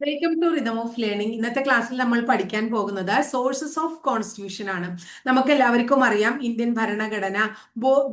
Welcome to rhythm of learning ഇന്നത്തെ ക്ലാസ്സിൽ നമ്മൾ പഠിക്കാൻ പോകുന്നത് സോഴ്സസ് ഓഫ് കോൺസ്റ്റിറ്റ്യൂഷൻ ആണ്. നമുക്ക് എല്ലാവർക്കും അറിയാം ഇന്ത്യൻ ഭരണഘടന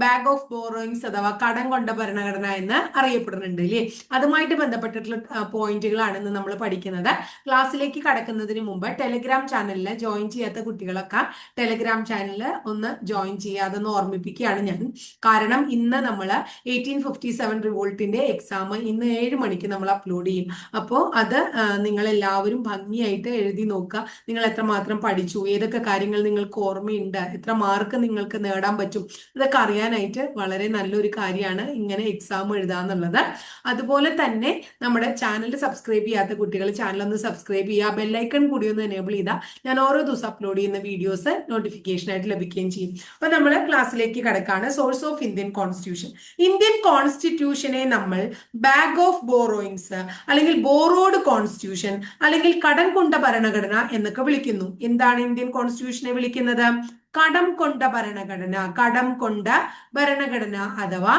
ബാഗ് ഓഫ് ബോറോയിങ്സ് അഥവാ കടം കൊണ്ട ഭരണഘടന എന്ന് അറിയപ്പെടുന്നുണ്ട് അല്ലേ അതുമായിട്ട് ബന്ധപ്പെട്ടിട്ടുള്ള പോയിന്റുകളാണ് ഇന്ന് നമ്മൾ പഠിക്കുന്നത്. ക്ലാസ്സിലേക്ക് കടക്കുന്നതിന് മുമ്പ് ടെലിഗ്രാം ചാനലിൽ ജോയിൻ ചെയ്യാത്ത കുട്ടികളൊക്കെ ടെലിഗ്രാം ചാനലിൽ ഒന്ന് ജോയിൻ ചെയ്യാതെന്ന് ഓർമ്മിപ്പിക്കുകയാണ് ഞാൻ. കാരണം ഇന്ന് നമ്മൾ എയ്റ്റീൻ ഫിഫ്റ്റി സെവൻ റിവോൾട്ടിന്റെ എക്സാം ഇന്ന് ഏഴ് മണിക്ക് നമ്മൾ അപ്ലോഡ് ചെയ്യും. അപ്പോൾ അത് നിങ്ങൾ എല്ലാവരും ഭംഗിയായിട്ട് എഴുതി നോക്കുക. നിങ്ങൾ എത്രമാത്രം പഠിച്ചു? ഏതൊക്കെ കാര്യങ്ങൾ നിങ്ങൾക്ക് ഓർമ്മയുണ്ട്? എത്ര മാർക്ക് നിങ്ങൾക്ക് നേടാൻ പറ്റും? ഇതൊക്കെ അറിയാനായിട്ട് വളരെ നല്ലൊരു കാര്യമാണ് ഇങ്ങനെ എക്സാം എഴുതാന്നുള്ളത് അതുപോലെ തന്നെ നമ്മുടെ ചാനൽ സബ്സ്ക്രൈബ് ചെയ്യാത്ത കുട്ടികൾ ചാനൽ ഒന്ന് സബ്സ്ക്രൈബ് ചെയ്യുക. ബെല്ലൈക്കൺ കൂടി ഒന്ന് എനേബിൾ ചെയ്താൽ ഞാൻ ഓരോ ദിവസം അപ്ലോഡ് ചെയ്യുന്ന വീഡിയോസ് നോട്ടിഫിക്കേഷൻ ആയിട്ട് ലഭിക്കുകയും ചെയ്യും. അപ്പൊ നമ്മൾ ക്ലാസ്സിലേക്ക് കിടക്കാണ്. Source of Indian constitution Indian കോൺസ്റ്റിറ്റ്യൂഷനെ നമ്മൾ ബാഗ് ഓഫ് ബോറോയിങ്സ് അല്ലെങ്കിൽ ബോറോഡ് കോൺസ്റ്റിറ്റ്യൂഷൻ അല്ലെങ്കിൽ കടം കൊണ്ട ഭരണഘടന എന്നൊക്കെ വിളിക്കുന്നു. എന്താണ് ഇന്ത്യൻ കോൺസ്റ്റിറ്റ്യൂഷനെ വിളിക്കുന്നത്? കടം കൊണ്ട ഭരണഘടന. കടം കൊണ്ട ഭരണഘടന അഥവാ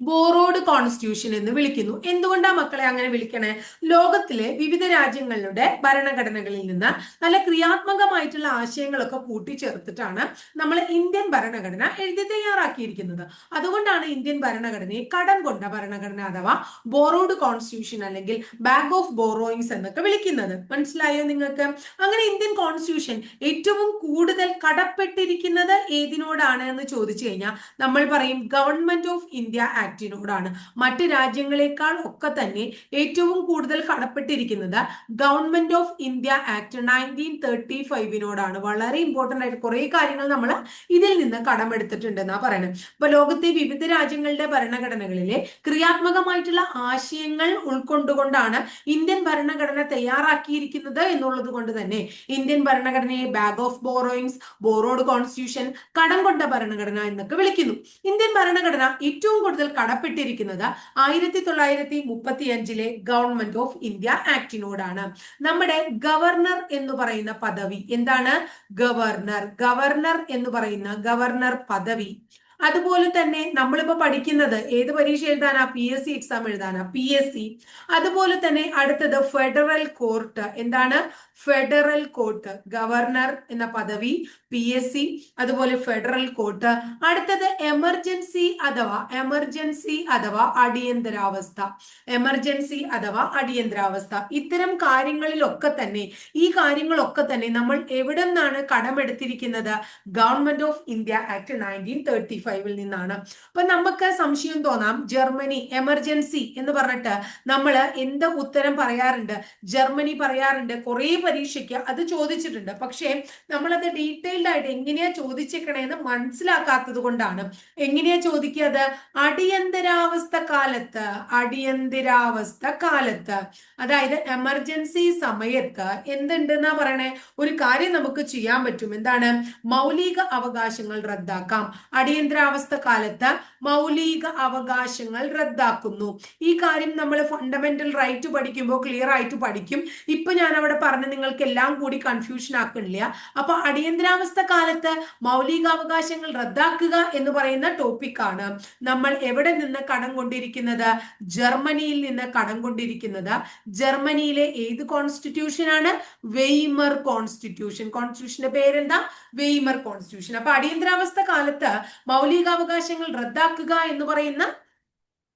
ബോറോഡ് കോൺസ്റ്റിറ്റ്യൂഷൻ എന്ന് വിളിക്കുന്നു. എന്തുകൊണ്ടാണ് മക്കളെ അങ്ങനെ വിളിക്കണേ? ലോകത്തിലെ വിവിധ രാജ്യങ്ങളുടെ ഭരണഘടനകളിൽ നിന്ന് നല്ല ക്രിയാത്മകമായിട്ടുള്ള ആശയങ്ങളൊക്കെ കൂട്ടിച്ചേർത്തിട്ടാണ് നമ്മൾ ഇന്ത്യൻ ഭരണഘടന എഴുതി തയ്യാറാക്കിയിരിക്കുന്നത്. അതുകൊണ്ടാണ് ഇന്ത്യൻ ഭരണഘടനയെ കടം കൊണ്ട ഭരണഘടന അഥവാ ബോറോഡ് കോൺസ്റ്റിറ്റ്യൂഷൻ അല്ലെങ്കിൽ ബാങ്ക് ഓഫ് ബോറോയിങ്സ് എന്നൊക്കെ വിളിക്കുന്നത്. മനസ്സിലായോ നിങ്ങൾക്ക്? അങ്ങനെ ഇന്ത്യൻ കോൺസ്റ്റിറ്റ്യൂഷൻ ഏറ്റവും കൂടുതൽ കടപ്പെട്ടിരിക്കുന്നത് ഏതിനോടാണ് എന്ന് ചോദിച്ചു കഴിഞ്ഞാൽ നമ്മൾ പറയും ഗവൺമെന്റ് ഓഫ് ഇന്ത്യ ആക്ടിനോടാണ് മറ്റ് രാജ്യങ്ങളെക്കാൾ ഒക്കെ തന്നെ ഏറ്റവും കൂടുതൽ കടപ്പെട്ടിരിക്കുന്നത് government of India act nineteen thirty ഫൈവിനോടാണ് വളരെ ഇമ്പോർട്ടന്റ് ആയിട്ട് കുറേ കാര്യങ്ങൾ നമ്മൾ ഇതിൽ നിന്ന് കടമെടുത്തിട്ടുണ്ടെന്നാണ് പറയുന്നത് ഇപ്പൊ ലോകത്തെ വിവിധ രാജ്യങ്ങളുടെ ഭരണഘടനകളിലെ ക്രിയാത്മകമായിട്ടുള്ള ആശയങ്ങൾ ഉൾക്കൊണ്ടുകൊണ്ടാണ് ഇന്ത്യൻ ഭരണഘടന തയ്യാറാക്കിയിരിക്കുന്നത് എന്നുള്ളത് കൊണ്ട് തന്നെ ഇന്ത്യൻ ഭരണഘടനയെ bag of borrowings borrowed constitution കടം കൊണ്ട ഭരണഘടന എന്നൊക്കെ വിളിക്കുന്നു. ഇന്ത്യൻ ഭരണഘടന ഏറ്റവും കൂടുതൽ കടപ്പെട്ടിരിക്കുന്നത് ആയിരത്തി തൊള്ളായിരത്തി മുപ്പത്തി അഞ്ചിലെ ഗവൺമെന്റ് ഓഫ് ഇന്ത്യ ആക്ടിനോടാണ്. നമ്മുടെ ഗവർണർ എന്ന് പറയുന്ന പദവി എന്താണ്? ഗവർണർ. ഗവർണർ എന്ന് പറയുന്ന ഗവർണർ പദവി. അതുപോലെ തന്നെ നമ്മളിപ്പോ പഠിക്കുന്നത് ഏത് പരീക്ഷ എഴുതാനാ? പി എസ് സി എക്സാം എഴുതാനാ? പി എസ് സി അതുപോലെ തന്നെ അടുത്തത് ഫെഡറൽ കോർട്ട്. എന്താണ്? ഫെഡറൽ കോർട്ട് ഗവർണർ എന്ന പദവി പി എസ് സി അതുപോലെ ഫെഡറൽ കോർട്ട്. അടുത്തത് എമർജൻസി അഥവാ എമർജൻസി അഥവാ അടിയന്തരാവസ്ഥ. എമർജൻസി അഥവാ അടിയന്തരാവസ്ഥ. ഇത്തരം കാര്യങ്ങളിലൊക്കെ തന്നെ ഈ കാര്യങ്ങളൊക്കെ തന്നെ നമ്മൾ എവിടെ നിന്നാണ് കടമെടുത്തിരിക്കുന്നത്? Government of India act nineteen thirty ഫൈവിൽ നിന്നാണ്. അപ്പൊ നമുക്ക് സംശയം തോന്നാം ജർമ്മനി എമർജൻസി എന്ന് പറഞ്ഞിട്ട് നമ്മൾ എന്ത് ഉത്തരം പറയാറുണ്ട്? ജർമ്മനി പറയാറുണ്ട് കുറെ പരീക്ഷയ്ക്ക് അത് ചോദിച്ചിട്ടുണ്ട്. പക്ഷേ നമ്മൾ അത് ഡീറ്റെയിൽഡ് ആയിട്ട് എങ്ങനെയാ ചോദിച്ചേക്കണേന്ന് മനസ്സിലാക്കാത്തത് കൊണ്ടാണ്. എങ്ങനെയാ ചോദിക്കുന്നത് അടിയന്തരാവസ്ഥ കാലത്ത് അടിയന്തരാവസ്ഥ കാലത്ത് അതായത് എമർജൻസി സമയത്ത് എന്തുണ്ടെന്നാ പറയണേ? ഒരു കാര്യം നമുക്ക് ചെയ്യാൻ പറ്റും. എന്താണ്? മൗലിക അവകാശങ്ങൾ റദ്ദാക്കാം. അടിയന്തരാവസ്ഥ കാലത്ത് മൗലിക അവകാശങ്ങൾ റദ്ദാക്കുന്നു. ഈ കാര്യം നമ്മൾ ഫണ്ടമെന്റൽ റൈറ്റ് പഠിക്കുമ്പോൾ ക്ലിയർ ആയിട്ട് പഠിക്കും. ഇപ്പൊ ഞാൻ അവിടെ പറഞ്ഞ നിങ്ങൾക്ക് എല്ലാം കൂടി കൺഫ്യൂഷൻ ആക്കണില്ല. അപ്പൊ അടിയന്തരാവസ്ഥ കാലത്ത് മൗലികാവകാശങ്ങൾ റദ്ദാക്കുക എന്ന് പറയുന്ന ടോപ്പിക്കാണ് നമ്മൾ എവിടെ നിന്ന് കടം കൊണ്ടിരിക്കുന്നത്? ജർമ്മനിയിൽ നിന്ന് കടം കൊണ്ടിരിക്കുന്നത്. ജർമ്മനിയിലെ ഏത് കോൺസ്റ്റിറ്റ്യൂഷൻ ആണ്? വെയ്മർ കോൺസ്റ്റിറ്റ്യൂഷൻ കോൺസ്റ്റിറ്റ്യൂഷന്റെ പേരെന്താ? വെയ്മർ കോൺസ്റ്റിറ്റ്യൂഷൻ അപ്പൊ അടിയന്തരാവസ്ഥ കാലത്ത് മൗലികാവകാശങ്ങൾ റദ്ദാക്കുക എന്ന് പറയുന്ന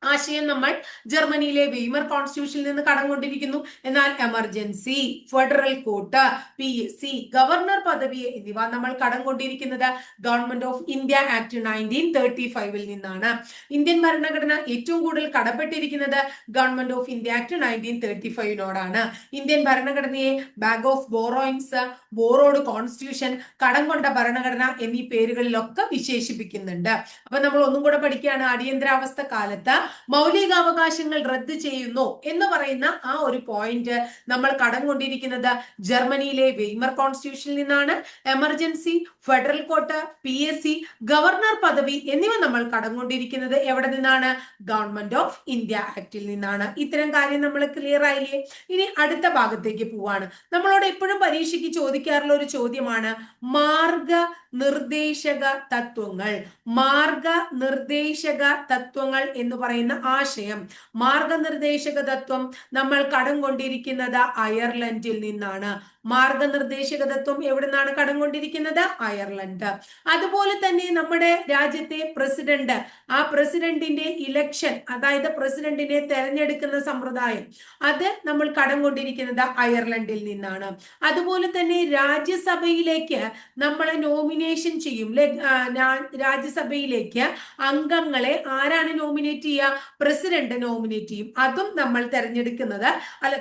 ആശയം നമ്മൾ ജർമ്മനിയിലെ വീമർ കോൺസ്റ്റിറ്റ്യൂഷനിൽ നിന്ന് കടംകൊണ്ടിരിക്കുന്നു എന്നാൽ emergency federal court P S C governor പദവി എന്നിവ നമ്മൾ കടം കൊണ്ടിരിക്കുന്നത് government of India act nineteen thirty ഫൈവിൽ നിന്നാണ്. ഇന്ത്യൻ ഭരണഘടന ഏറ്റവും കൂടുതൽ കടപ്പെട്ടിരിക്കുന്നത് government of India act nineteen thirty ഫൈവിനോടാണ് Indian ഭരണഘടനയെ bag of borrowings borrowed constitution കടം കൊണ്ട ഭരണഘടന എന്നീ പേരുകളിലൊക്കെ വിശേഷിപ്പിക്കുന്നുണ്ട്. അപ്പൊ നമ്മൾ ഒന്നും കൂടെ പഠിക്കുകയാണ്. അടിയന്തരാവസ്ഥ കാലത്ത് മൗലികാവകാശങ്ങൾ റദ്ദ് ചെയ്യുന്നു എന്ന് പറയുന്ന ആ ഒരു പോയിന്റ് നമ്മൾ കടം കൊണ്ടിരിക്കുന്നത് ജർമ്മനിയിലെ വെയ്മർ കോൺസ്റ്റിറ്റ്യൂഷനിൽ നിന്നാണ്. Emergency federal court P S C governor പദവി എന്നിവ നമ്മൾ കടം കൊണ്ടിരിക്കുന്നത് എവിടെ നിന്നാണ്? ഗവൺമെന്റ് ഓഫ് ഇന്ത്യ ആക്ടിൽ നിന്നാണ്. ഇത്തരം കാര്യം നമ്മൾ ക്ലിയർ ആയില്ലേ? ഇനി അടുത്ത ഭാഗത്തേക്ക് പോവാണ്. നമ്മളോട് എപ്പോഴും പരീക്ഷയ്ക്ക് ചോദിക്കാറുള്ള ഒരു ചോദ്യമാണ് മാർഗ നിർദ്ദേശക തത്വങ്ങൾ മാർഗ നിർദ്ദേശക തത്വങ്ങൾ എന്ന് പറയുന്നത് പറയുന്ന ആശയം മാർഗനിർദ്ദേശക തത്വം നമ്മൾ കടം കൊണ്ടിരിക്കുന്നത് അയർലൻഡിൽ നിന്നാണ്. മാർഗനിർദ്ദേശക തത്വം എവിടെ നിന്നാണ് കടം കൊണ്ടിരിക്കുന്നത് അയർലൻഡ്. അതുപോലെ തന്നെ നമ്മുടെ രാജ്യത്തെ പ്രസിഡന്റ്. ആ പ്രസിഡന്റിന്റെ ഇലക്ഷൻ അതായത് പ്രസിഡന്റിനെ തെരഞ്ഞെടുക്കുന്ന സമ്പ്രദായം അത് നമ്മൾ കടം കൊണ്ടിരിക്കുന്നത് അയർലൻഡിൽ നിന്നാണ്. അതുപോലെ തന്നെ രാജ്യസഭയിലേക്ക് നമ്മൾ നോമിനേഷൻ ചെയ്യും. ലൈക് രാജ്യസഭയിലേക്ക് അംഗങ്ങളെ ആരാണ് നോമിനേറ്റ് ചെയ്യുക? പ്രസിഡന്റ് നോമിനേറ്റ് ചെയ്യും. അതും നമ്മൾ തെരഞ്ഞെടുക്കുന്നത് അല്ല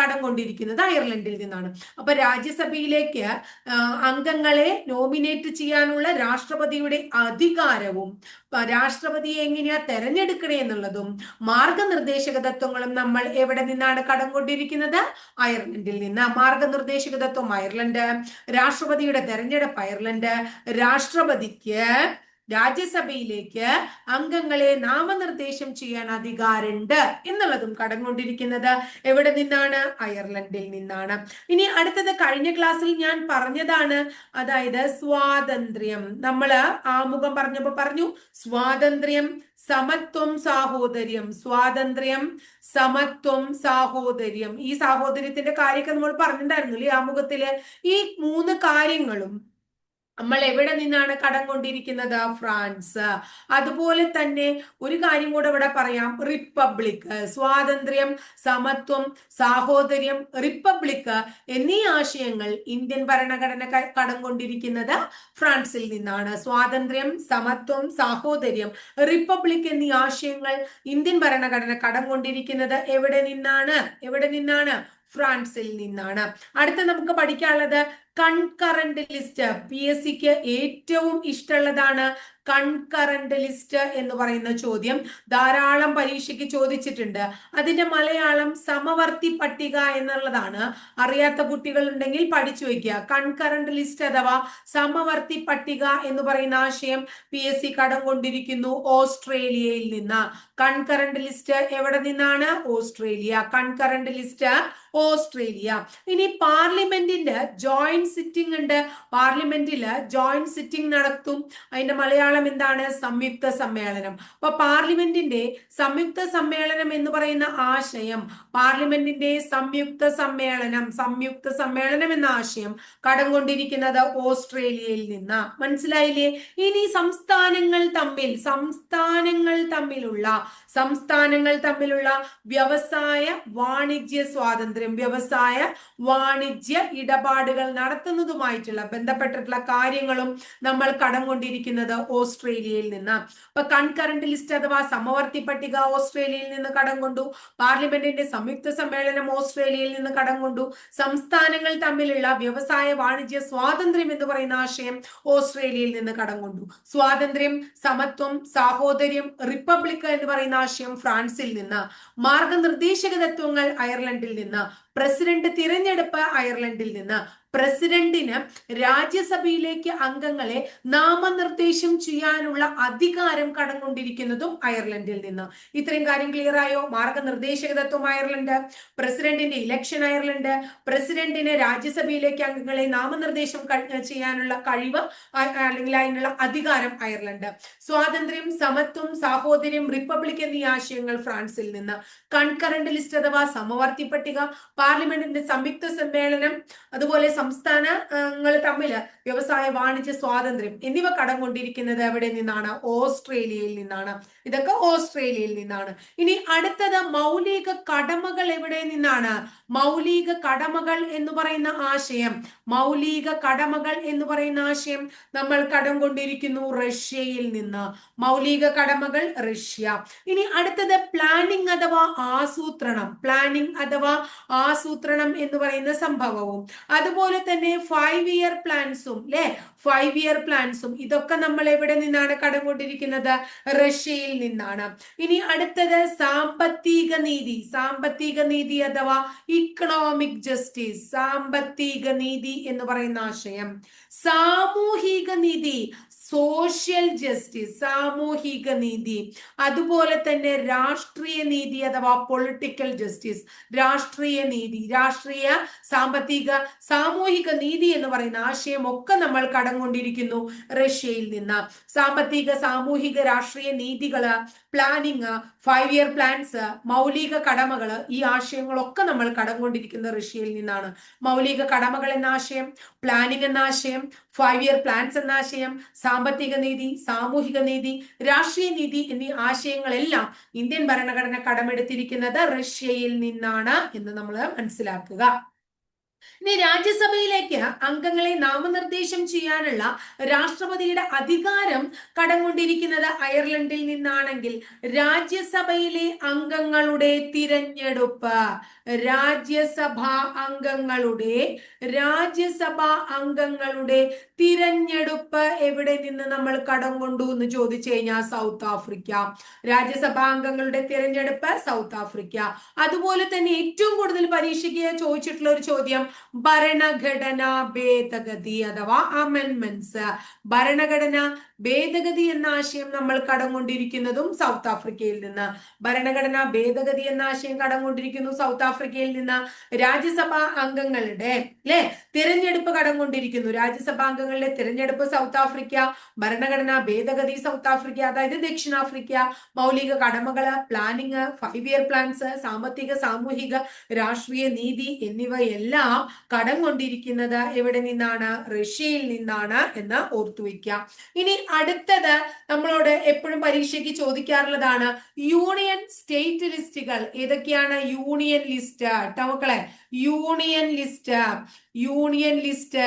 കടം കൊണ്ടിരിക്കുന്നത് അയർലൻഡിൽ നിന്നാണ്. അപ്പൊ രാജ്യസഭയിലേക്ക് അംഗങ്ങളെ നോമിനേറ്റ് ചെയ്യാനുള്ള രാഷ്ട്രപതിയുടെ അധികാരവും രാഷ്ട്രപതിയെ എങ്ങനെയാ തെരഞ്ഞെടുക്കണേ എന്നുള്ളതും മാർഗനിർദ്ദേശക തത്വങ്ങളും നമ്മൾ എവിടെ നിന്നാണ് കടം കൊണ്ടിരിക്കുന്നത് അയർലൻഡിൽ നിന്ന്. മാർഗനിർദ്ദേശക തത്വം അയർലൻഡ് രാഷ്ട്രപതിയുടെ തെരഞ്ഞെടുപ്പ് അയർലൻഡ് രാഷ്ട്രപതിക്ക് രാജ്യസഭയിലേക്ക് അംഗങ്ങളെ നാമനിർദ്ദേശം ചെയ്യാൻ അധികാരമുണ്ട് എന്നുള്ളതും കടന്നുകൊണ്ടിരിക്കുന്നത് എവിടെ നിന്നാണ്? അയർലൻഡിൽ നിന്നാണ്. ഇനി അടുത്തത് കഴിഞ്ഞ ക്ലാസ്സിൽ ഞാൻ പറഞ്ഞതാണ് അതായത് സ്വാതന്ത്ര്യം. നമ്മൾ ആമുഖം പറഞ്ഞപ്പോ പറഞ്ഞു സ്വാതന്ത്ര്യം സമത്വം സാഹോദര്യം. സ്വാതന്ത്ര്യം സമത്വം സാഹോദര്യം. ഈ സാഹോദര്യത്തിന്റെ കാര്യമൊക്കെ നമ്മൾ പറഞ്ഞിട്ടുണ്ടായിരുന്നു ഈ ആമുഖത്തിൽ. ഈ മൂന്ന് കാര്യങ്ങളും നമ്മൾ എവിടെ നിന്നാണ് കടം കൊണ്ടിരിക്കുന്നത്? ഫ്രാൻസ്. അതുപോലെ തന്നെ ഒരു കാര്യം കൂടെ ഇവിടെ പറയാം. റിപ്പബ്ലിക് സ്വാതന്ത്ര്യം സമത്വം സാഹോദര്യം റിപ്പബ്ലിക് എന്നീ ആശയങ്ങൾ ഇന്ത്യൻ ഭരണഘടന കടം കൊണ്ടിരിക്കുന്നത് ഫ്രാൻസിൽ നിന്നാണ്. സ്വാതന്ത്ര്യം സമത്വം സാഹോദര്യം റിപ്പബ്ലിക് എന്നീ ആശയങ്ങൾ ഇന്ത്യൻ ഭരണഘടന കടം കൊണ്ടിരിക്കുന്നത് എവിടെ നിന്നാണ്? എവിടെ നിന്നാണ്? ഫ്രാൻസിൽ നിന്നാണ്. അടുത്ത നമുക്ക് പഠിക്കാനുള്ളത് കൺകറന്റ് ലിസ്റ്റ് പി എസ് സിക്ക് ഏറ്റവും ഇഷ്ടമുള്ളതാണ് കൺകറന്റ് ലിസ്റ്റ് എന്ന് പറയുന്ന ചോദ്യം ധാരാളം പരീക്ഷയ്ക്ക് ചോദിച്ചിട്ടുണ്ട്. അതിന്റെ മലയാളം സമവർത്തി പട്ടിക എന്നുള്ളതാണ്. അറിയാത്ത കുട്ടികൾ ഉണ്ടെങ്കിൽ പഠിച്ചു വെക്കുക കൺകറന്റ് ലിസ്റ്റ് അഥവാ സമവർത്തി പട്ടിക എന്ന് പറയുന്ന ആശയം പി എസ് സി കടം കൊണ്ടിരിക്കുന്നു ഓസ്ട്രേലിയയിൽ നിന്ന്. കൺകറന്റ് ലിസ്റ്റ് എവിടെ നിന്നാണ്? ഓസ്ട്രേലിയ. Concurrent list Australia. ഇനി പാർലമെന്റിന്റെ ജോയിന്റ് സിറ്റിംഗ് ഉണ്ട്. പാർലമെന്റിൽ ജോയിന്റ് സിറ്റിംഗ് നടത്തും. അതിന്റെ മലയാളം എന്താണ്? സംയുക്ത സമ്മേളനം. അപ്പൊ പാർലമെന്റിന്റെ സംയുക്ത സമ്മേളനം എന്ന് പറയുന്ന ആശയം പാർലമെന്റിന്റെ സംയുക്ത സമ്മേളനം സംയുക്ത സമ്മേളനം എന്ന ആശയം കടം കൊണ്ടിരിക്കുന്നത് ഓസ്ട്രേലിയയിൽ നിന്ന്. മനസ്സിലായില്ലേ? ഇനി സംസ്ഥാനങ്ങൾ തമ്മിൽ സംസ്ഥാനങ്ങൾ തമ്മിലുള്ള സംസ്ഥാനങ്ങൾ തമ്മിലുള്ള വ്യവസായ വാണിജ്യ സ്വാതന്ത്ര്യം വ്യവസായ വാണിജ്യ ഇടപാടുകൾ നടത്തുന്നതുമായിട്ടുള്ള ബന്ധപ്പെട്ടിട്ടുള്ള കാര്യങ്ങളും നമ്മൾ കടം കൊണ്ടിരിക്കുന്നത് ഓസ്ട്രേലിയയിൽ നിന്ന്. അപ്പൊ കൺകറന്റ് ലിസ്റ്റ് അഥവാ സമവർത്തി പട്ടിക ഓസ്ട്രേലിയയിൽ നിന്ന് കടം കൊണ്ടു. പാർലമെന്റിന്റെ സംയുക്ത സമ്മേളനം ഓസ്ട്രേലിയയിൽ നിന്ന് കടം കൊണ്ടു. സംസ്ഥാനങ്ങൾ തമ്മിലുള്ള വ്യവസായ വാണിജ്യ സ്വാതന്ത്ര്യം എന്ന് പറയുന്ന ആശയം ഓസ്ട്രേലിയയിൽ നിന്ന് കടം കൊണ്ടു. സ്വാതന്ത്ര്യം സമത്വം സാഹോദര്യം റിപ്പബ്ലിക് എന്ന് പറയുന്ന ആശയം ഫ്രാൻസിൽ നിന്ന്. മാർഗനിർദ്ദേശക തത്വങ്ങൾ അയർലൻഡിൽ നിന്ന്. പ്രസിഡന്റ് തിരഞ്ഞെടുപ്പ് അയർലൻഡിൽ നിന്ന്. പ്രസിഡന്റിന് രാജ്യസഭയിലേക്ക് അംഗങ്ങളെ നാമനിർദ്ദേശം ചെയ്യാനുള്ള അധികാരം കടന്നുകൊണ്ടിരിക്കുന്നതും അയർലൻഡിൽ നിന്ന്. ഇത്രയും കാര്യം ക്ലിയർ ആയോ? മാർഗനിർദ്ദേശക തത്വം അയർലൻഡ് പ്രസിഡന്റിന്റെ ഇലക്ഷൻ അയർലൻഡ് പ്രസിഡന്റിന് രാജ്യസഭയിലേക്ക് അംഗങ്ങളെ നാമനിർദ്ദേശം ചെയ്യാനുള്ള കഴിവ് അല്ലെങ്കിൽ അതിനുള്ള അധികാരം അയർലൻഡ്. സ്വാതന്ത്ര്യം സമത്വം സാഹോദര്യം റിപ്പബ്ലിക് എന്നീ ആശയങ്ങൾ ഫ്രാൻസിൽ നിന്ന്. കൺകറന്റ് ലിസ്റ്റ് അഥവാ സമവർത്തി പട്ടിക പാർലമെന്റിന്റെ സംയുക്ത സമ്മേളനം അതുപോലെ സംസ്ഥാനങ്ങൾ തമ്മിൽ വ്യവസായ വാണിജ്യ സ്വാതന്ത്ര്യം എന്നിവ കടം കൊണ്ടിരിക്കുന്നത് എവിടെ നിന്നാണ്? ഓസ്ട്രേലിയയിൽ നിന്നാണ്. ഇതൊക്കെ ഓസ്ട്രേലിയയിൽ നിന്നാണ്. ഇനി അടുത്തത് മൗലിക കടമകൾ എവിടെ നിന്നാണ്? മൗലിക കടമകൾ എന്ന് പറയുന്ന ആശയം. മൗലിക കടമകൾ എന്ന് പറയുന്ന ആശയം നമ്മൾ കടം കൊണ്ടിരിക്കുന്നു റഷ്യയിൽ നിന്ന്. മൗലിക കടമകൾ റഷ്യ. ഇനി അടുത്തത് പ്ലാനിംഗ് അഥവാ ആസൂത്രണം. പ്ലാനിംഗ് അഥവാ ആസൂത്രണം എന്ന് പറയുന്ന സംഭവവും. അതുപോലെ തന്നെ ഫൈവ് ഇയർ പ്ലാൻസും അല്ലെ ഫൈവ് ഇയർ പ്ലാൻസും ഇതൊക്കെ നമ്മൾ എവിടെ നിന്നാണ് കടം കൊണ്ടിരിക്കുന്നത് റഷ്യയിൽ നിന്നാണ്. ഇനി അടുത്തത് സാമ്പത്തിക നീതി. സാമ്പത്തിക നീതി അഥവാ ഇക്കണോമിക് ജസ്റ്റിസ് സാമ്പത്തിക നീതി എന്ന് പറയുന്ന ആശയം. സാമൂഹിക നീതി. സോഷ്യൽ ജസ്റ്റിസ് സാമൂഹിക നീതി അതുപോലെ തന്നെ രാഷ്ട്രീയ നീതി അഥവാ പൊളിറ്റിക്കൽ ജസ്റ്റിസ് രാഷ്ട്രീയ നീതി രാഷ്ട്രീയ സാമ്പത്തിക സാമൂഹിക നീതി എന്ന് പറയുന്ന ആശയം ഒക്കെ നമ്മൾ കടം കൊണ്ടിരിക്കുന്നു റഷ്യയിൽ നിന്ന്. സാമ്പത്തിക സാമൂഹിക രാഷ്ട്രീയ നീതികൾ പ്ലാനിങ് ഫൈവ് ഇയർ പ്ലാൻസ് മൗലിക കടമകൾ ഈ ആശയങ്ങളൊക്കെ നമ്മൾ കടം കൊണ്ടിരിക്കുന്ന റഷ്യയിൽ നിന്നാണ്. മൗലിക കടമകൾ എന്ന ആശയം പ്ലാനിങ് എന്ന ആശയം ഫൈവ് ഇയർ പ്ലാൻസ് എന്ന ആശയം നീതി സാമൂഹിക നീതി രാഷ്ട്രീയ നീതി എന്നീ ആശയങ്ങളെല്ലാം ഇന്ത്യൻ ഭരണഘടന കടമെടുത്തിരിക്കുന്നത് റഷ്യയിൽ നിന്നാണ് എന്ന് നമ്മൾ മനസ്സിലാക്കുക. ഇനി രാജ്യസഭയിലേക്ക് അംഗങ്ങളെ നാമനിർദ്ദേശം ചെയ്യാനുള്ള രാഷ്ട്രപതിയുടെ അധികാരം കടംകൊണ്ടിരിക്കുന്നത് അയർലൻഡിൽ നിന്നാണെങ്കിൽ രാജ്യസഭയിലെ അംഗങ്ങളുടെ തിരഞ്ഞെടുപ്പ്. രാജ്യസഭാ അംഗങ്ങളുടെ രാജ്യസഭാ അംഗങ്ങളുടെ തിരഞ്ഞെടുപ്പ് എവിടെ നിന്ന് നമ്മൾ കടം കൊണ്ടു എന്ന് ചോദിച്ചു കഴിഞ്ഞാൽ സൗത്ത് ആഫ്രിക്ക. രാജ്യസഭാ അംഗങ്ങളുടെ തിരഞ്ഞെടുപ്പ് സൗത്ത് ആഫ്രിക്ക. അതുപോലെ തന്നെ ഏറ്റവും കൂടുതൽ പരീക്ഷയ്ക്ക് ചോദിച്ചിട്ടുള്ള ഒരു ചോദ്യം ഭരണഘടനാ ഭേദഗതി അഥവാ അമെൻമെന്റ്സ് ഭരണഘടന ഭേദഗതി എന്ന ആശയം നമ്മൾ കടംകൊണ്ടിരിക്കുന്നതും സൗത്ത് ആഫ്രിക്കയിൽ നിന്ന്. ഭരണഘടന ഭേദഗതി എന്ന ആശയം കടം കൊണ്ടിരിക്കുന്നു സൗത്ത് ആഫ്രിക്കയിൽ നിന്ന് രാജ്യസഭാ അംഗങ്ങളുടെ അല്ലെ? തിരഞ്ഞെടുപ്പ് കടം കൊണ്ടിരിക്കുന്നു രാജ്യസഭാ അംഗങ്ങളുടെ തിരഞ്ഞെടുപ്പ് സൗത്ത് ആഫ്രിക്ക ഭരണഘടന ഭേദഗതി സൗത്ത് ആഫ്രിക്ക അതായത് ദക്ഷിണാഫ്രിക്ക. മൗലിക കടമകൾ പ്ലാനിങ് ഫൈവ് ഇയർ പ്ലാൻസ് സാമ്പത്തിക സാമൂഹിക രാഷ്ട്രീയ നീതി എന്നിവയെല്ലാം കടം കൊണ്ടിരിക്കുന്നത് എവിടെ നിന്നാണ്? റഷ്യയിൽ നിന്നാണ് എന്ന് ഓർത്തു വയ്ക്കുക ഇനി അടുത്തത് നമ്മളോട് എപ്പോഴും പരീക്ഷയ്ക്ക് ചോദിക്കാറുള്ളതാണ് യൂണിയൻ സ്റ്റേറ്റ് ലിസ്റ്റുകൾ. ഏതൊക്കെയാണ് യൂണിയൻ ലിസ്റ്റ്? കേട്ടോ മക്കളെ യൂണിയൻ ലിസ്റ്റ് യൂണിയൻ ലിസ്റ്റ്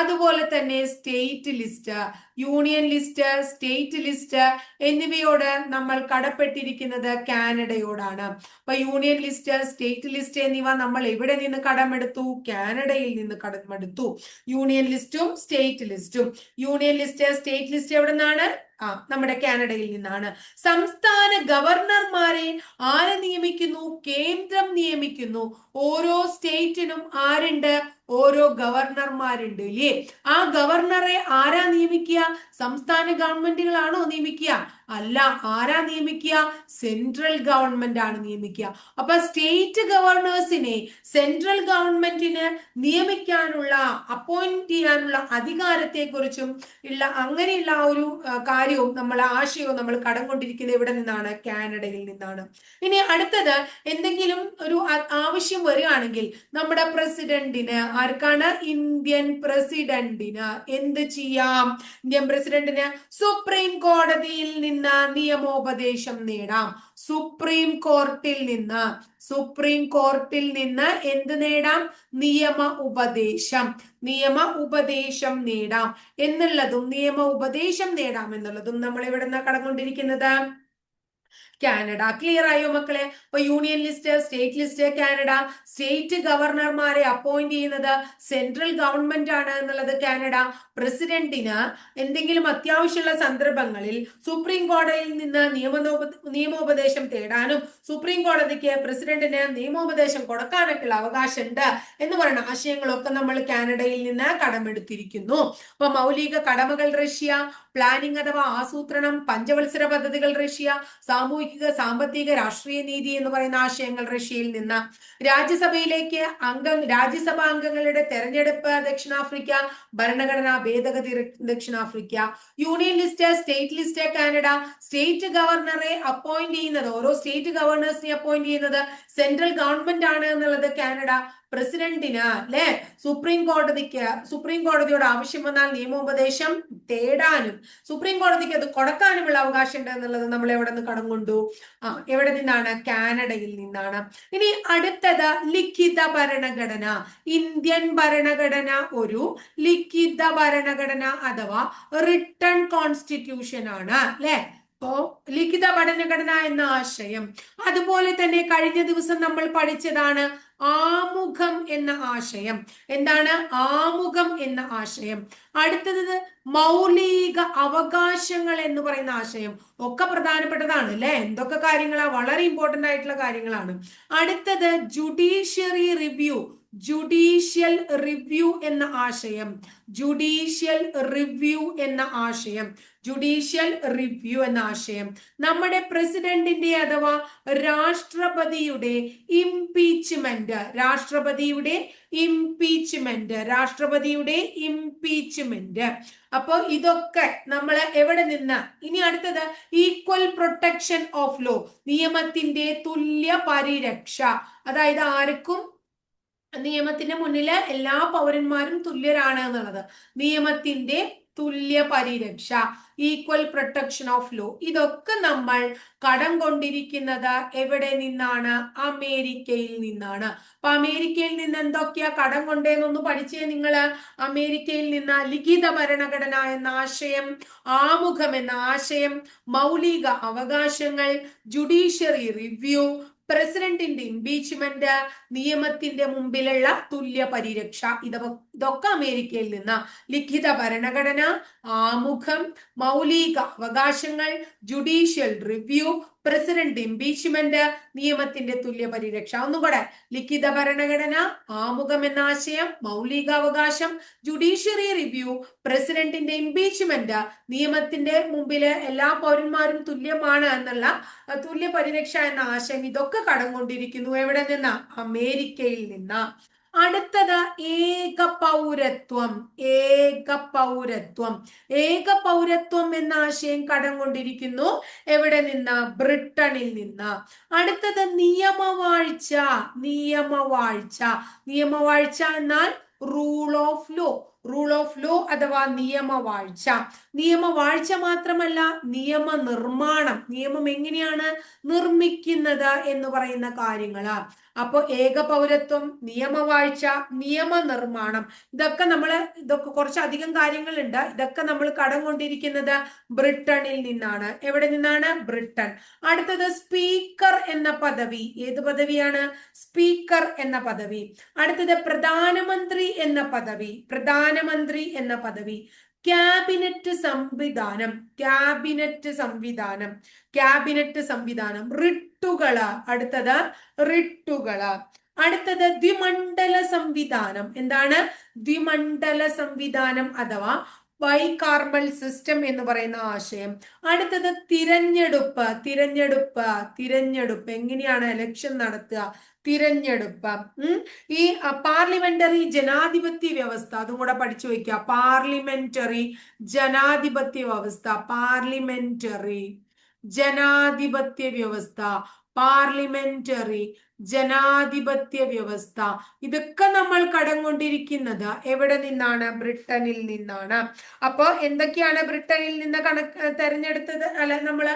അതുപോലെ തന്നെ state list. Union list state list എന്നിവയോട് നമ്മൾ കടപ്പെട്ടിരിക്കുന്നത് കാനഡയോടാണ്. അപ്പൊ യൂണിയൻ ലിസ്റ്റ് സ്റ്റേറ്റ് ലിസ്റ്റ് എന്നിവ നമ്മൾ എവിടെ നിന്ന് കടമെടുത്തു? കാനഡയിൽ നിന്ന് കടമെടുത്തു. യൂണിയൻ ലിസ്റ്റും സ്റ്റേറ്റ് ലിസ്റ്റും. യൂണിയൻ ലിസ്റ്റ് സ്റ്റേറ്റ് ലിസ്റ്റ് എവിടെ നിന്നാണ് ആ നമ്മുടെ കാനഡയിൽ നിന്നാണ്. സംസ്ഥാന ഗവർണർമാരെ ആരെ നിയമിക്കുന്നു? കേന്ദ്രം നിയമിക്കുന്നു. ഓരോ സ്റ്റേറ്റിനും ആരുണ്ട്? ഓരോ ഗവർണർമാരുണ്ട് ഇല്ലേ? ആ ഗവർണറെ ആരാ നിയമിക്കുക? സംസ്ഥാന ഗവൺമെന്റുകളാണോ നിയമിക്കുക? അല്ല ആരാ നിയമിക്കുക? സെൻട്രൽ ഗവൺമെന്റ് ആണ് നിയമിക്കുക. അപ്പൊ സ്റ്റേറ്റ് ഗവർണേഴ്സിനെ സെൻട്രൽ ഗവൺമെന്റിന് നിയമിക്കാനുള്ള അപ്പോയിന്റ് ചെയ്യാനുള്ള അധികാരത്തെ കുറിച്ചും ഉള്ള അങ്ങനെയുള്ള ഒരു കാര്യവും നമ്മൾ ആശയവും നമ്മൾ കടം കൊണ്ടിരിക്കുന്നത് എവിടെ നിന്നാണ്? കാനഡയിൽ നിന്നാണ്. ഇനി അടുത്തത് എന്തെങ്കിലും ഒരു ആവശ്യം വരികയാണെങ്കിൽ നമ്മുടെ പ്രസിഡന്റിന് ആർക്കാണ്? ഇന്ത്യൻ പ്രസിഡന്റിന്. എന്ത് ചെയ്യാം? ഇന്ത്യൻ പ്രസിഡന്റിന് സുപ്രീം കോടതിയിൽ നിന്ന് നിയമോപദേശം നേടാം. സുപ്രീം കോർട്ടിൽ നിന്ന് സുപ്രീം കോർട്ടിൽ നിന്ന് എന്ത് നേടാം? നിയമ ഉപദേശം. നിയമ ഉപദേശം നേടാം. എന്നുള്ളതും നിയമ ഉപദേശം നേടാം എന്നുള്ളതും നമ്മൾ എവിടെ നിന്ന് കടന്നുകൊണ്ടിരിക്കുന്നത്? കാനഡ. ക്ലിയർ ആയോ മക്കളെ? അപ്പൊ union list state list Canada. State ഗവർണർമാരെ appoint ചെയ്യുന്നത് സെൻട്രൽ ഗവൺമെന്റ് ആണ് എന്നുള്ളത് കാനഡ. പ്രസിഡന്റിന് എന്തെങ്കിലും അത്യാവശ്യമുള്ള സന്ദർഭങ്ങളിൽ സുപ്രീം കോടതിയിൽ നിന്ന് നിയമനോപ നിയമോപദേശം തേടാനും സുപ്രീം കോടതിക്ക് പ്രസിഡന്റിന് നിയമോപദേശം കൊടുക്കാനൊക്കെയുള്ള അവകാശമുണ്ട് എന്ന് പറയുന്ന ആശയങ്ങളൊക്കെ നമ്മൾ കാനഡയിൽ നിന്ന് കടമെടുത്തിരിക്കുന്നു. അപ്പൊ മൗലിക കടമകൾ റഷ്യ പ്ലാനിംഗ് അഥവാ ആസൂത്രണം പഞ്ചവത്സര പദ്ധതികൾ റഷ്യ സാമൂഹിക സാമ്പത്തിക രാഷ്ട്രീയ നീതി എന്ന് പറയുന്ന ആശയങ്ങൾ റഷ്യയിൽ നിന്ന് രാജ്യസഭയിലേക്ക് അംഗം രാജ്യസഭാ അംഗങ്ങളുടെ തെരഞ്ഞെടുപ്പ് ദക്ഷിണാഫ്രിക്ക ഭരണഘടനാ ഭേദഗതി ദക്ഷിണാഫ്രിക്ക union list state list Canada state ഗവർണറെ അപ്പോയിന്റ് ചെയ്യുന്നത് ഓരോ സ്റ്റേറ്റ് ഗവർണേഴ്സിനെ അപ്പോയിന്റ് ചെയ്യുന്നത് സെൻട്രൽ ഗവൺമെന്റ് ആണ് എന്നുള്ളത് കാനഡ പ്രസിഡന്റിന് അല്ലെ? സുപ്രീം കോടതിക്ക് സുപ്രീം കോടതിയോട് ആവശ്യം വന്നാൽ നിയമോപദേശം തേടാനും സുപ്രീം കോടതിക്ക് അത് കൊടുക്കാനുമുള്ള അവകാശം ഉണ്ട് എന്നുള്ളത് നമ്മൾ എവിടെ നിന്ന് കടം കൊണ്ടു ആ എവിടെ നിന്നാണ്? കാനഡയിൽ നിന്നാണ്. ഇനി അടുത്തത് ലിഖിത ഭരണഘടന. ഇന്ത്യൻ ഭരണഘടന ഒരു ലിഖിത ഭരണഘടന അഥവാ റിട്ടൺ കോൺസ്റ്റിറ്റ്യൂഷൻ ആണ് അല്ലെ? അപ്പോ ലിഖിത പഠനഘടന എന്ന ആശയം. അതുപോലെ തന്നെ കഴിഞ്ഞ ദിവസം നമ്മൾ പഠിച്ചതാണ് ആമുഖം എന്ന ആശയം. എന്താണ്? ആമുഖം എന്ന ആശയം. അടുത്തത് മൗലിക അവകാശങ്ങൾ എന്ന് പറയുന്ന ആശയം. ഒക്കെ പ്രധാനപ്പെട്ടതാണ് അല്ലെ? എന്തൊക്കെ കാര്യങ്ങളാ? വളരെ ഇമ്പോർട്ടന്റ് ആയിട്ടുള്ള കാര്യങ്ങളാണ്. അടുത്തത് ജുഡീഷ്യറി റിവ്യൂ. ജുഡീഷ്യൽ റിവ്യൂ എന്ന ആശയം. ജുഡീഷ്യൽ റിവ്യൂ എന്ന ആശയം. ജുഡീഷ്യൽ റിവ്യൂ എന്ന ആശയം. നമ്മുടെ പ്രസിഡന്റിന്റെ അഥവാ രാഷ്ട്രപതിയുടെ ഇംപീച്ച്മെന്റ് രാഷ്ട്രപതിയുടെ ഇംപീച്ച്മെന്റ് രാഷ്ട്രപതിയുടെ ഇംപീച്ച്മെന്റ് അപ്പോ ഇതൊക്കെ നമ്മൾ എവിടെ നിന്ന്? ഇനി അടുത്തത് ഈക്വൽ പ്രൊട്ടക്ഷൻ ഓഫ് ലോ നിയമത്തിന്റെ തുല്യ പരിരക്ഷ. അതായത് ആർക്കും നിയമത്തിന്റെ മുന്നിൽ എല്ലാ പൗരന്മാരും തുല്യരാണ് എന്നുള്ളത്. നിയമത്തിന്റെ തുല്യ പരിരക്ഷ ഈക്വൽ പ്രൊട്ടക്ഷൻ ഓഫ് ലോ ഇതൊക്കെ നമ്മൾ കടം കൊണ്ടിരിക്കുന്നത് എവിടെ നിന്നാണ്? അമേരിക്കയിൽ നിന്നാണ്. അപ്പൊ അമേരിക്കയിൽ നിന്ന് എന്തൊക്കെയാ കടം കൊണ്ടേന്നൊന്ന് പഠിച്ചേ നിങ്ങൾ അമേരിക്കയിൽ നിന്ന് ലിഖിത ഭരണഘടന എന്ന ആശയം ആമുഖം എന്ന ആശയം മൗലിക അവകാശങ്ങൾ ജുഡീഷ്യറി റിവ്യൂ പ്രസിഡന്റിന്റെ ഇംപീച്ച്മെന്റ് നിയമത്തിന്റെ മുമ്പിലുള്ള തുല്യ പരിരക്ഷ ഇതൊക്കെ അമേരിക്കയിൽ നിന്ന് ലിഖിത ഭരണഘടന ആമുഖം മൗലിക അവകാശങ്ങൾ ജുഡീഷ്യൽ റിവ്യൂ പ്രസിഡന്റ് ഇംപീച്ച്മെന്റ് നിയമത്തിന്റെ തുല്യ പരിരക്ഷ ഒന്നുകൂടെ ലിഖിത ഭരണഘടന ആമുഖം എന്ന ആശയം മൗലികാവകാശം ജുഡീഷ്യറി റിവ്യൂ പ്രസിഡന്റിന്റെ ഇംപീച്ച്മെന്റ് നിയമത്തിന്റെ മുമ്പിൽ എല്ലാ പൗരന്മാരും തുല്യമാണ് എന്നുള്ള തുല്യ പരിരക്ഷ എന്ന ആശയം ഇതൊക്കെ കടം കൊണ്ടിരിക്കുന്നു. എവിടെ നിന്ന്? അമേരിക്കയിൽ നിന്ന്. അടുത്തത് ഏക പൗരത്വം ഏക പൗരത്വം ഏക പൗരത്വം എന്ന ആശയം കടം കൊണ്ടിരിക്കുന്നു. എവിടെ നിന്ന്? ബ്രിട്ടനിൽ നിന്ന്. അടുത്തത് നിയമവാഴ്ച നിയമവാഴ്ച. നിയമവാഴ്ച എന്നാൽ rule of law rule of law അഥവാ നിയമവാഴ്ച. നിയമവാഴ്ച മാത്രമല്ല നിയമ നിർമ്മാണം നിയമം എങ്ങനെയാണ് നിർമ്മിക്കുന്നത് എന്ന് പറയുന്ന കാര്യങ്ങൾ. അപ്പൊ ഏക പൗരത്വം നിയമവാഴ്ച നിയമനിർമ്മാണം. ഇതൊക്കെ നമ്മൾ ഇതൊക്കെ കുറച്ചധികം കാര്യങ്ങളുണ്ട്. ഇതൊക്കെ നമ്മൾ കടം കൊണ്ടിരിക്കുന്നത് ബ്രിട്ടണിൽ നിന്നാണ്. എവിടെ നിന്നാണ്? ബ്രിട്ടൻ. അടുത്തത് സ്പീക്കർ എന്ന പദവി. ഏത് പദവിയാണ്? സ്പീക്കർ എന്ന പദവി. അടുത്തത് പ്രധാനമന്ത്രി എന്ന പദവി. പ്രധാനമന്ത്രി എന്ന പദവി. ക്യാബിനറ്റ് സംവിധാനം ക്യാബിനറ്റ് സംവിധാനം ക്യാബിനറ്റ് സംവിധാനം റിട്ടുകള. അടുത്തത് റിട്ടുകള. അടുത്തത് ദ്വിമണ്ഡല സംവിധാനം. എന്താണ്? ദ്വിമണ്ഡല സംവിധാനം അഥവാ ബൈകാർബൽ സിസ്റ്റം എന്ന് പറയുന്ന ആശയം. അടുത്തത് തിരഞ്ഞെടുപ്പ് തിരഞ്ഞെടുപ്പ് തിരഞ്ഞെടുപ്പ്. എങ്ങനെയാണ് ഇലക്ഷൻ നടത്തുക? തിരഞ്ഞെടുപ്പ്. ഈ പാർലമെന്ററി ജനാധിപത്യ വ്യവസ്ഥ അതും കൂടെ പഠിച്ചു വെക്കുക. പാർലമെന്ററി ജനാധിപത്യ വ്യവസ്ഥ പാർലമെന്ററി ജനാധിപത്യ വ്യവസ്ഥ പാർലമെന്ററി ജനാധിപത്യ വ്യവസ്ഥ ഇതൊക്കെ നമ്മൾ കടം കൊണ്ടിരിക്കുന്നത് എവിടെ നിന്നാണ്? ബ്രിട്ടനിൽ നിന്നാണ്. അപ്പോൾ എന്തൊക്കെയാണ് ബ്രിട്ടനിൽ നിന്ന് കണക്ക് തെരഞ്ഞെടുത്തത്? അല്ല നമ്മൾ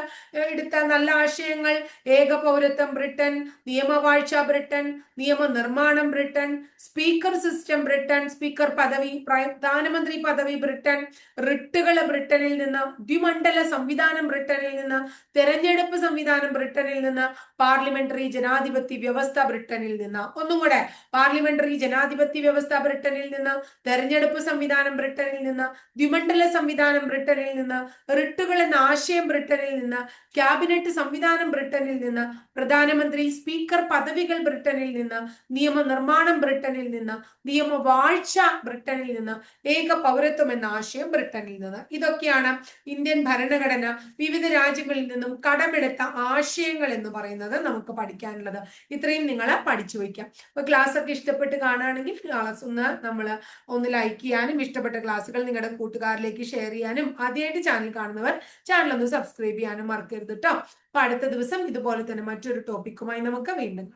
എടുത്ത നല്ല ആശയങ്ങൾ. ഏക പൗരത്വം ബ്രിട്ടൻ നിയമവാഴ്ച ബ്രിട്ടൻ നിയമനിർമ്മാണം Britain speaker system Britain speaker പദവി പ്രധാനമന്ത്രി പദവി ബ്രിട്ടൻ റിട്ടുകൾ ബ്രിട്ടനിൽ നിന്ന് ദ്വിമണ്ഡല സംവിധാനം ബ്രിട്ടനിൽ നിന്ന് തെരഞ്ഞെടുപ്പ് സംവിധാനം ബ്രിട്ടനിൽ നിന്ന് പാർലമെന്ററി ജനാധിപത്യ വ്യവസ്ഥ ബ്രിട്ടനിൽ നിന്ന്. ഒന്നും കൂടെ പാർലമെന്ററി ജനാധിപത്യ വ്യവസ്ഥ ബ്രിട്ടനിൽ നിന്ന് തെരഞ്ഞെടുപ്പ് സംവിധാനം ബ്രിട്ടനിൽ നിന്ന് ദ്വിമണ്ഡല സംവിധാനം ബ്രിട്ടനിൽ നിന്ന് റിട്ടുകൾ എന്ന ആശയം ബ്രിട്ടനിൽ നിന്ന് ക്യാബിനറ്റ് സംവിധാനം ബ്രിട്ടനിൽ നിന്ന് പ്രധാനമന്ത്രി സ്പീക്കർ പദവികൾ ബ്രിട്ടനിൽ നിന്ന് നിയമനിർമ്മാണം ബ്രിട്ടനിൽ നിന്ന് നിയമവാഴ്ച ബ്രിട്ടനിൽ നിന്ന് ഏക പൗരത്വം എന്ന ആശയം ബ്രിട്ടനിൽ നിന്ന്. ഇതൊക്കെയാണ് ഇന്ത്യൻ ഭരണഘടന വിവിധ രാജ്യങ്ങളിൽ നിന്നും കടമെടുത്ത ആശയങ്ങൾ എന്ന് പറയുന്നത് നമുക്ക് പഠിക്കാനുള്ളത്. ഇത്രയും നിങ്ങൾ പഠിച്ചു വയ്ക്കാം. അപ്പൊ ക്ലാസ് ഒക്കെ ഇഷ്ടപ്പെട്ട് കാണുകയാണെങ്കിൽ ക്ലാസ് ഒന്ന് നമ്മൾ ഒന്ന് ലൈക്ക് ചെയ്യാനും ഇഷ്ടപ്പെട്ട ക്ലാസ്സുകൾ നിങ്ങളുടെ കൂട്ടുകാരിലേക്ക് ഷെയർ ചെയ്യാനും ആദ്യമായിട്ട് ചാനൽ കാണുന്നവർ ചാനൽ ഒന്ന് സബ്സ്ക്രൈബ് ചെയ്യാനും മറക്കരുത് കേട്ടോ അപ്പൊ അടുത്ത ദിവസം ഇതുപോലെ തന്നെ മറ്റൊരു ടോപ്പിക്കുമായി നമുക്ക് വീണ്ടും